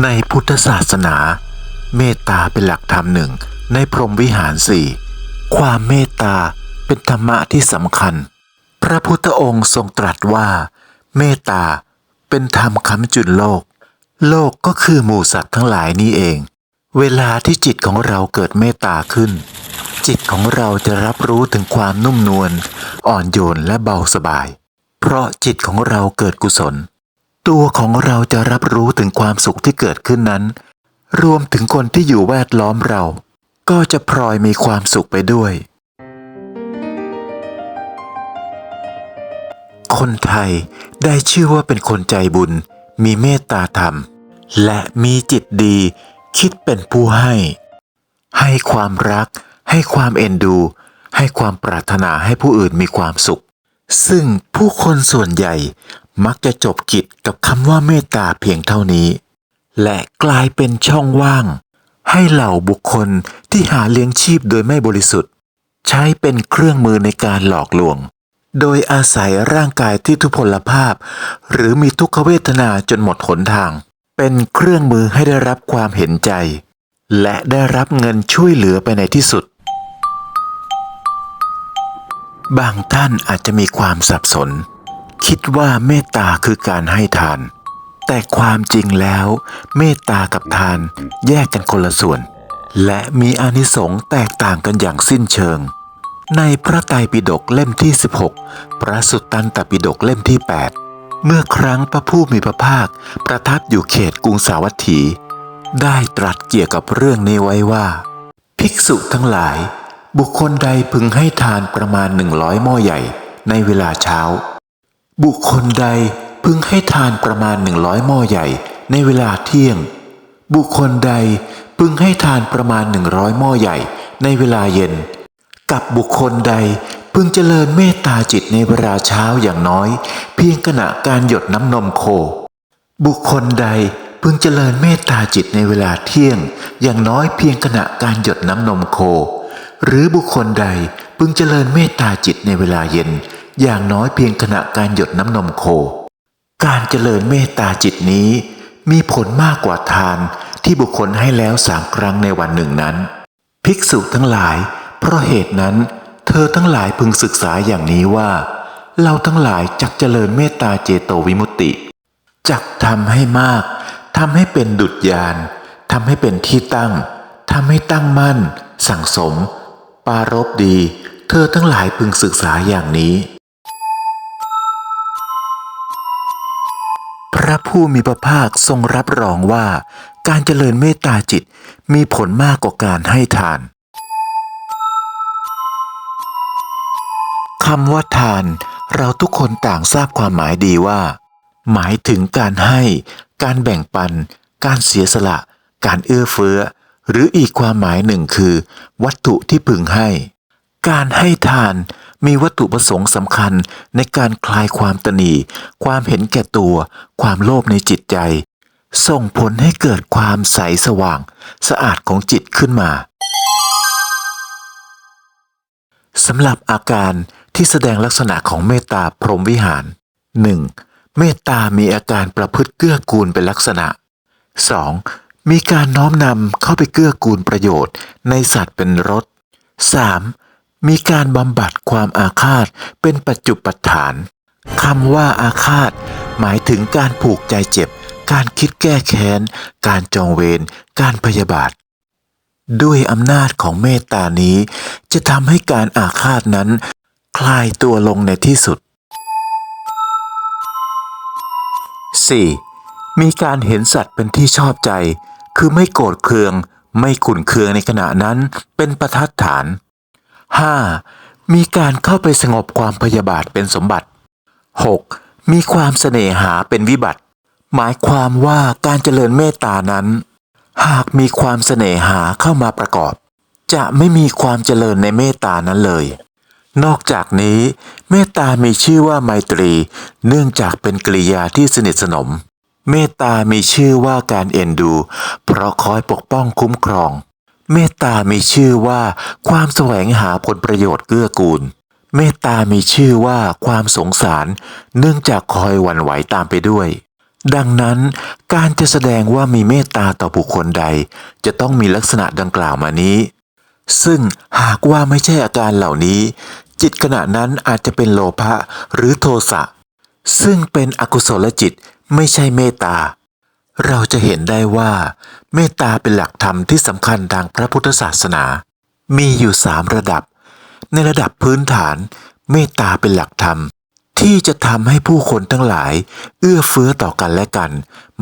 ในพุทธศาสนา เมตตาเป็นหลักธรรมหนึ่งในพรหมวิหารสี่ความเมตตาเป็นธรรมะที่สำคัญ พระพุทธองค์ทรงตรัสว่า เมตตาเป็นธรรมคำจุนโลก โลกก็คือหมู่สัตว์ทั้งหลายนี้เอง เวลาที่จิตของเราเกิดเมตตาขึ้น จิตของเราจะรับรู้ถึงความนุ่มนวลอ่อนโยนและเบาสบาย เพราะจิตของเราเกิดกุศล ตัวของเราจะรับรู้ถึงความสุขที่เกิดขึ้นนั้น รวมถึงคนที่อยู่แวดล้อมเรา ก็จะพลอยมีความสุขไปด้วย คนไทยได้ชื่อว่าเป็นคนใจบุญ มีเมตตาธรรม และมีจิตดี คิดเป็นผู้ให้ ให้ความรัก ให้ความเอ็นดู ให้ความปรารถนาให้ผู้อื่นมีความสุขซึ่งผู้คนส่วนใหญ่ มักจะจบกิจกับคำว่าเมตตาเพียงเท่านี้ และกลายเป็นช่องว่าง ให้เหล่าบุคคลที่หาเลี้ยงชีพโดยไม่บริสุทธิ์ ใช้เป็นเครื่องมือในการหลอกลวง โดยอาศัยร่างกายที่ทุพพลภาพ หรือมีทุกขเวทนาจนหมดหนทาง เป็นเครื่องมือให้ได้รับความเห็นใจ และได้รับเงินช่วยเหลือไปในที่สุดบางท่านอาจจะมีความสับสน คิดว่าเมตตาคือการให้ทาน แต่ความจริงแล้ว เมตตากับทานแยกกันคนละส่วน และมีอานิสงส์แตกต่างกันอย่างสิ้นเชิง ในพระไตรปิฎกเล่มที่ 16 พระสุตตันตปิฎกเล่มที่ 8 เมื่อครั้งพระผู้มีพระภาค ประทับอยู่เขตกรุงสาวัตถี ได้ตรัสเกี่ยวกับเรื่องนี้ไว้ว่า ภิกษุทั้งหลาย บุคคลใดพึงให้ทานประมาณหนึ่งร้อยหม้อใหญ่ในเวลาเช้า บุคคลใดพึงให้ทานประมาณหนึ่งร้อยหม้อใหญ่ในเวลาเที่ยง บุคคลใดพึงให้ทานประมาณหนึ่งร้อยหม้อใหญ่ในเวลาเย็น กับบุคคลใดพึงเจริญเมตตาจิตในเวลาเช้าอย่างน้อย เพียงขณะการหยดน้ำนมโค บุคคลใดพึงเจริญเมตตาจิตในเวลาเที่ยง อย่างน้อยเพียงขณะการหยดน้ำนมโค หรือบุคคลใดพึงเจริญเมตตาจิตในเวลาเย็น อย่างน้อยเพียงขณะการหยดน้ำนมโค การเจริญเมตตาจิตนี้ มีผลมากกว่าทานที่บุคคลให้แล้วสามครั้งในวันหนึ่งนั้น ภิกษุทั้งหลาย เพราะเหตุนั้น เธอทั้งหลายพึงศึกษาอย่างนี้ว่า เราทั้งหลายจักเจริญเมตตาเจโตวิมุตติ จักทำให้มากทำให้เป็นดุจยานทำให้เป็นที่ตั้งทำให้ตั้งมั่น สั่งสม ปารบดี เธอทั้งหลายพึงศึกษาอย่างนี้ พระผู้มีพระภาคทรงรับรองว่า การเจริญเมตตาจิตมีผลมากกว่าการให้ทานคำว่าทาน เราทุกคนต่างทราบความหมายดีว่า หมายถึงการให้ การแบ่งปัน การเสียสละ การเอื้อเฟื้อ หรืออีกความหมายหนึ่งคือ วัตถุที่พึงให้ การให้ทาน มีวัตถุประสงค์สำคัญในการคลายความตนีความเห็นแก่ตัว ความโลภในจิตใจ ส่งผลให้เกิดความใสสว่าง สะอาดของจิตขึ้นมาสำหรับอาการที่แสดงลักษณะของเมตตาพรหมวิหาร 1. เมตตามีอาการประพฤติเกื้อกูลเป็นลักษณะ 2. มีการน้อมนำเข้าไปเกื้อกูลประโยชน์ในสัตว์เป็นรส 3. มีการบำบัดความอาฆาตเป็นปัจจุปัฏฐานคำว่าอาฆาต หมายถึงการผูกใจเจ็บ การคิดแก้แค้น การจองเวร การพยาบาท ด้วยอำนาจของเมตตานี้ จะทำให้การอาฆาตนั้น คลายตัวลงในที่สุด 4. มีการเห็นสัตว์เป็นที่ชอบใจ คือไม่โกรธเคือง ไม่ขุนเคืองในขณะนั้น เป็นประทัดฐาน 5. มีการเข้าไปสงบความพยาบาทเป็นสมบัติ 6. มีความเสน่หาเป็นวิบัติ หมายความว่าการเจริญเมตตานั้น หากมีความเสน่หาเข้ามาประกอบ จะไม่มีความเจริญในเมตตานั้นเลย นอกจากนี้ เมตตามีชื่อว่าไมตรี เนื่องจากเป็นกริยาที่สนิทสนม เมตตามีชื่อว่าการเอ็นดู เพราะคอยปกป้องคุ้มครอง เมตตามีชื่อว่าความแสวงหาผลประโยชน์เกื้อกูล เมตตามีชื่อว่าความสงสาร เนื่องจากคอยหวั่นไหวตามไปด้วย ดังนั้นการจะแสดงว่ามีเมตตาต่อบุคคลใด จะต้องมีลักษณะดังกล่าวมานี้ ซึ่งหากว่าไม่ใช่อาการเหล่านี้ จิตขณะนั้นอาจจะเป็นโลภะหรือโทสะซึ่งเป็นอกุศลจิตไม่ใช่เมตตา เราจะเห็นได้ว่า เมตตาเป็นหลักธรรมที่สำคัญทางพระพุทธศาสนา มีอยู่สามระดับ ในระดับพื้นฐาน เมตตาเป็นหลักธรรม ที่จะทำให้ผู้คนทั้งหลาย เอื้อเฟื้อต่อกันและกัน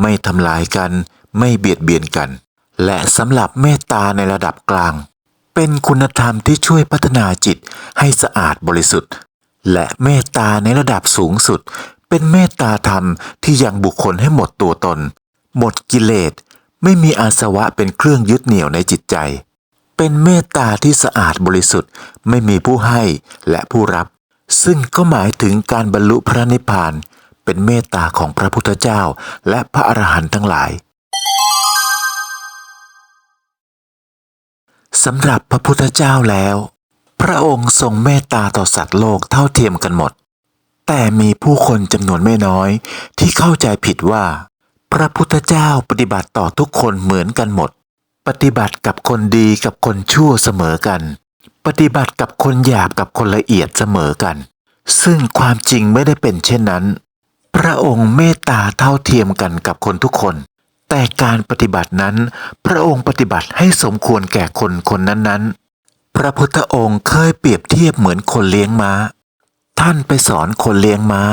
ไม่ทำลายกัน ไม่เบียดเบียนกัน และสำหรับเมตตาในระดับกลาง เป็นคุณธรรมที่ช่วยพัฒนาจิตให้สะอาดบริสุทธิ์ และเมตตาในระดับสูงสุด เป็นเมตตาธรรมที่ยังบุคคลให้หมดตัวตน หมดกิเลส ไม่มีอาสวะเป็นเครื่องยึดเหนี่ยวในจิตใจ เป็นเมตตาที่สะอาดบริสุทธิ์ ไม่มีผู้ให้และผู้รับ ซึ่งก็หมายถึงการบรรลุพระนิพพาน เป็นเมตตาของพระพุทธเจ้าและพระอรหันต์ทั้งหลายสำหรับพระพุทธเจ้าแล้ว พระองค์ทรงเมตตาต่อสัตว์โลกเท่าเทียมกันหมด แต่มีผู้คนจำนวนไม่น้อยที่เข้าใจผิดว่า พระพุทธเจ้าปฏิบัติต่อทุกคนเหมือนกันหมด ปฏิบัติกับคนดีกับคนชั่วเสมอกัน ปฏิบัติกับคนหยาบกับคนละเอียดเสมอกัน ซึ่งความจริงไม่ได้เป็นเช่นนั้น พระองค์เมตตาเท่าเทียมกันกับคนทุกคน แต่การปฏิบัตินั้น พระองค์ปฏิบัติให้สมควรแก่คนคนนั้นๆ พระพุทธองค์เคยเปรียบเทียบเหมือนคนเลี้ยงม้า ท่านไปสอนคนเลี้ยงม้า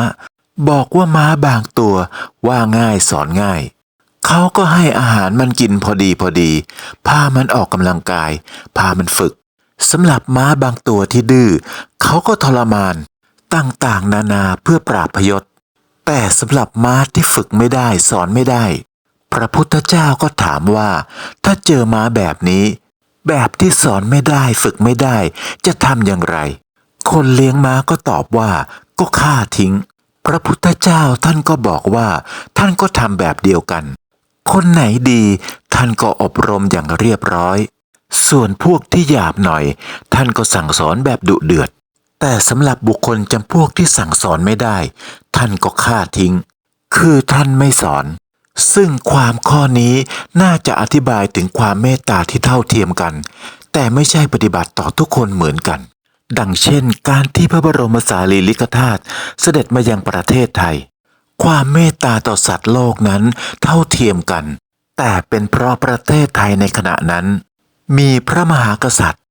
บอกว่าม้าบางตัวว่าง่ายสอนง่าย เขาก็ให้อาหารมันกินพอดีพอดี พามันออกกำลังกาย พามันฝึกสำหรับม้าบางตัวที่ดื้อเขาก็ทรมาน ต่างๆ นานาเพื่อปราบพยศ แต่สำหรับม้าที่ฝึกไม่ได้สอนไม่ได้ พระพุทธเจ้าก็ถามว่า ถ้าเจอม้าแบบนี้ แบบที่สอนไม่ได้ฝึกไม่ได้ จะทำอย่างไร คนเลี้ยงม้าก็ตอบว่าก็ฆ่าทิ้ง พระพุทธเจ้าท่านก็บอกว่าท่านก็ทำแบบเดียวกัน คนไหนดีท่านก็อบรมอย่างเรียบร้อย ส่วนพวกที่หยาบหน่อย ท่านก็สั่งสอนแบบดุเดือด แต่สำหรับบุคคลจำพวกที่สั่งสอนไม่ได้ ท่านก็ฆ่าทิ้ง คือท่านไม่สอน ซึ่งความข้อนี้น่าจะอธิบายถึงความเมตตาที่เท่าเทียมกัน แต่ไม่ใช่ปฏิบัติต่อทุกคนเหมือนกัน ดังเช่น การที่พระบรมสารีริกธาตุเสด็จมายังประเทศไทย ความเมตตาต่อสัตว์โลกนั้นเท่าเทียมกัน แต่เป็นเพราะประเทศไทยในขณะนั้น มีพระมหากษัตริย์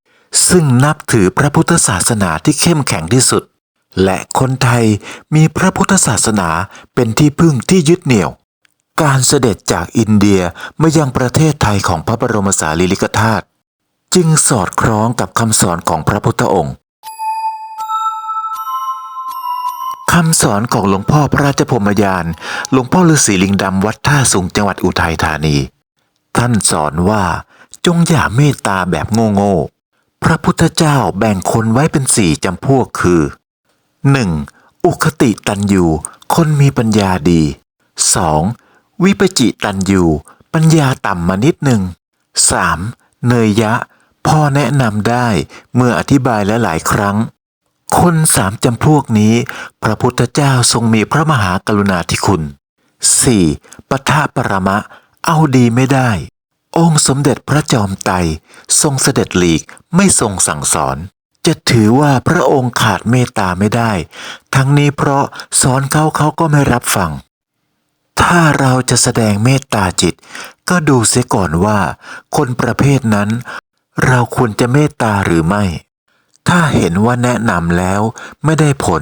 ซึ่งนับถือพระพุทธศาสนาที่เข้มแข็งที่สุด และคนไทยมีพระพุทธศาสนาเป็นที่พึ่งที่ยึดเหนี่ยว การเสด็จจากอินเดียมายังประเทศไทยของพระบรมสารีริกธาตุจึงสอดคล้องกับคำสอนของพระพุทธองค์ คำสอนของหลวงพ่อพระราชพรมยาน หลวงพ่อฤาษีลิงดำวัดท่าสุงจังหวัดอุทัยธานี ท่านสอนว่าจงอย่าเมตตาแบบโง่ๆพระพุทธเจ้าแบ่งคนไว้เป็นสี่จำพวกคือ 1. อุคติตันยูคนมีปัญญาดี 2. วิปจิตันยูปัญญาต่ำมานิดหนึ่ง 3. เนยยะ พ่อแนะนำได้เมื่ออธิบายและหลายครั้ง คนสามจำพวกนี้ พระพุทธเจ้าทรงมีพระมหากรุณาธิคุณ 4. ปทะปรมะ เอาดีไม่ได้ องค์สมเด็จพระจอมไตทรงเสด็จหลีกไม่ทรงสั่งสอน จะถือว่าพระองค์ขาดเมตตาไม่ได้ ทั้งนี้เพราะสอนเขาเขาก็ไม่รับฟัง ถ้าเราจะแสดงเมตตาจิต ก็ดูเสียก่อนว่า คนประเภทนั้น เราควรจะเมตตาหรือไม่ ถ้าเห็นว่าแนะนำแล้วไม่ได้ผล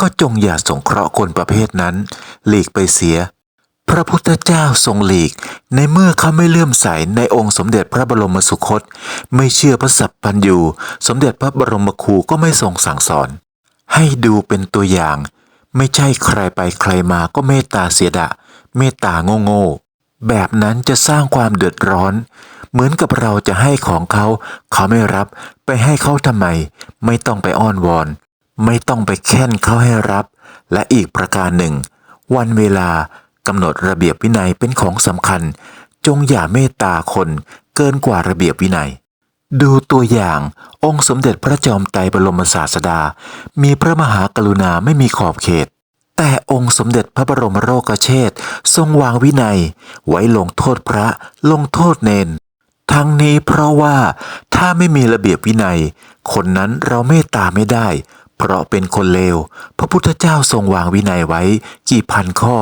ก็จงอย่าสงเคราะห์คนประเภทนั้น หลีกไปเสีย พระพุทธเจ้าทรงหลีก ในเมื่อเขาไม่เลื่อมใสในองค์สมเด็จพระบรมสุคต ไม่เชื่อพระสัพพัญยูสมเด็จพระบรมครูก็ไม่ทรงสั่งสอน ให้ดูเป็นตัวอย่าง ไม่ใช่ใครไปใครมาก็เมตตาเสียดะ เมตตาโง่โง่ๆแบบนั้นจะสร้างความเดือดร้อน เหมือนกับเราจะให้ของเขา เขาไม่รับไปให้เขาทำไม ไม่ต้องไปอ้อนวอน ไม่ต้องไปแค้นเขาให้รับ และอีกประการหนึ่ง วันเวลากำหนดระเบียบวินัยเป็นของสำคัญ จงอย่าเมตตาคนเกินกว่าระเบียบวินัย ดูตัวอย่างองค์สมเด็จพระจอมไตรบรมศาสดา มีพระมหากรุณาไม่มีขอบเขตแต่องค์สมเด็จพระบรมโลกเชษฐ์ทรงวางวินัย ไว้ลงโทษพระลงโทษเนน ทั้งนี้เพราะว่าถ้าไม่มีระเบียบวินัย คนนั้นเราเมตตาไม่ได้ เพราะเป็นคนเลว พระพุทธเจ้าทรงวางวินัยไว้กี่พันข้อ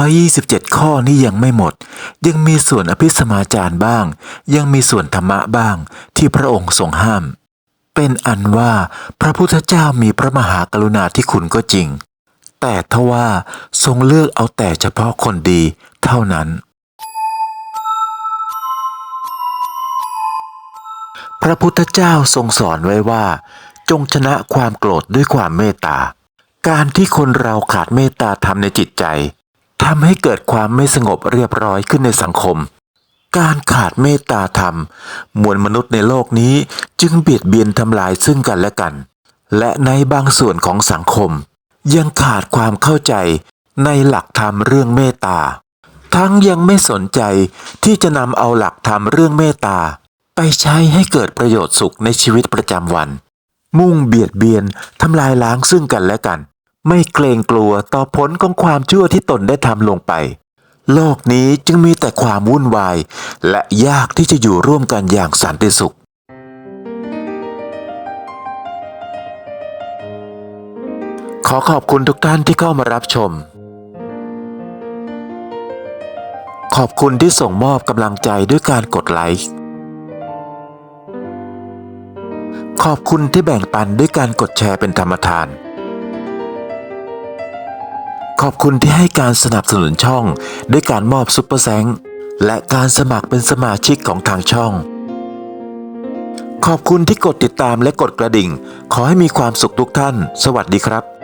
227 ข้อนี้ยังไม่หมด ยังมีส่วนอภิสมาจารบ้าง ยังมีส่วนธรรมะบ้างที่พระองค์ทรงห้าม เป็นอันว่าพระพุทธเจ้ามีพระมหากรุณาธิคุณก็จริง แต่ทว่าทรงเลือกเอาแต่เฉพาะคนดีเท่านั้น พระพุทธเจ้าทรงสอนไว้ว่า จงชนะความโกรธด้วยความเมตตา การที่คนเราขาดเมตตาธรรมในจิตใจทำให้เกิดความไม่สงบเรียบร้อยขึ้นในสังคม การขาดเมตตาธรรม มวลมนุษย์ในโลกนี้จึงเบียดเบียนทำลายซึ่งกันและกัน และในบางส่วนของสังคม ยังขาดความเข้าใจในหลักธรรมเรื่องเมตตา ทั้งยังไม่สนใจที่จะนำเอาหลักธรรมเรื่องเมตตา ไปใช้ให้เกิดประโยชน์สุขในชีวิตประจำวัน มุ่งเบียดเบียนทำลายล้างซึ่งกันและกัน ไม่เกรงกลัวต่อผลของความชั่วที่ตนได้ทำลงไป โลกนี้จึงมีแต่ความวุ่นวาย และยากที่จะอยู่ร่วมกันอย่างสันติสุขขอขอบคุณทุกท่านที่เข้ามารับชม ขอบคุณที่ส่งมอบกำลังใจด้วยการกดไลค์ ขอบคุณที่แบ่งปันด้วยการกดแชร์เป็นธรรมทาน ขอบคุณที่ให้การสนับสนุนช่อง ด้วยการมอบซุปเปอร์แซงและการสมัครเป็นสมาชิกของทางช่อง ขอบคุณที่กดติดตามและกดกระดิ่ง ขอให้มีความสุขทุกท่าน สวัสดีครับ